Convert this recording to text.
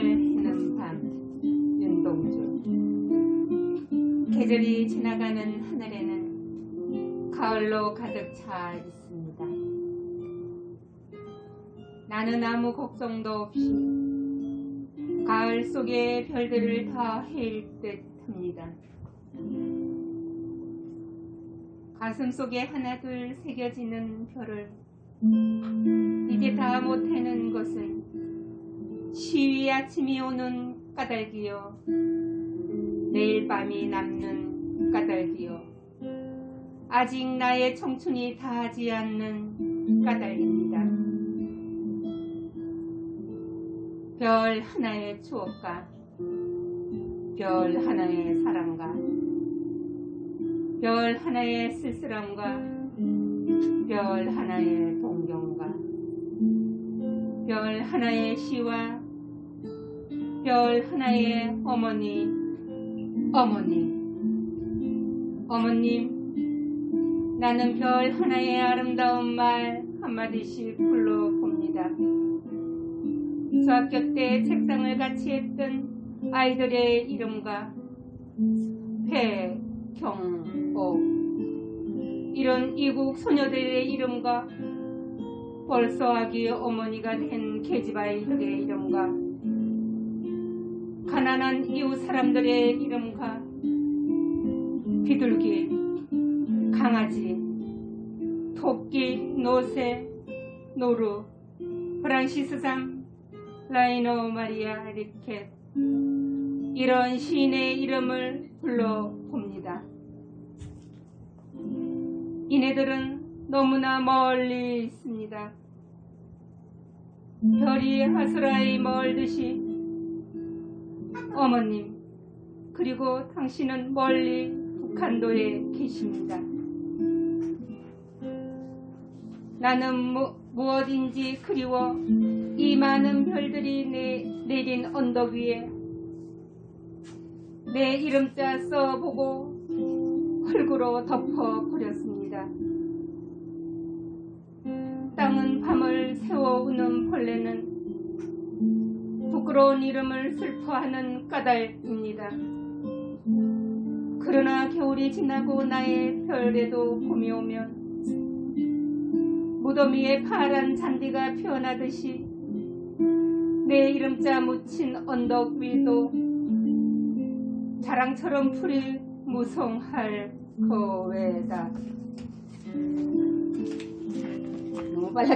꿈을 해는 밤 윤동주 계절이 지나가는 하늘에는 가을로 가득 차 있습니다. 나는 아무 걱정도 없이 가을 속의 별들을 다 헤일 듯 합니다. 가슴 속에 하나둘 새겨지는 별을 이제 다 못하는 것은 시위 아침이 오는 까닭이요 내일 밤이 남는 까닭이요 아직 나의 청춘이 다하지 않는 까닭입니다. 별 하나의 추억과 별 하나의 사랑과 별 하나의 쓸쓸함과 별 하나의 동경과 별 하나의 시와 별 하나의 어머니 어머니 어머님 나는 별 하나의 아름다운 말 한마디씩 불러봅니다. 중학교 때 책상을 같이 했던 아이들의 이름과 배경옥 이런 이국 소녀들의 이름과 벌써 아기 어머니가 된 계집아이들의 이름과 가난한 이웃 사람들의 이름과 비둘기, 강아지, 토끼, 노새, 노루, 프란시스상, 라이노 마리아 리켓 이런 시인의 이름을 불러봅니다. 이네들은 너무나 멀리 있습니다. 별이 하수라에 멀듯이 어머님 그리고 당신은 멀리 북한도에 계십니다. 나는 무, 무엇인지 그리워 이 많은 별들이 내, 내린 언덕 위에 내 이름자 써보고 흙으로 덮어버렸습니다. 땅은 밤을 새워 우는 벌레는 부끄러운 이름을 슬퍼하는 까닭입니다. 그러나 겨울이 지나고 나의 별에도 봄이 오면 무덤 위에 파란 잔디가 피어나듯이 내 이름자 묻힌 언덕 위도 자랑처럼 풀이 무성할 거외다. 너무 빨라.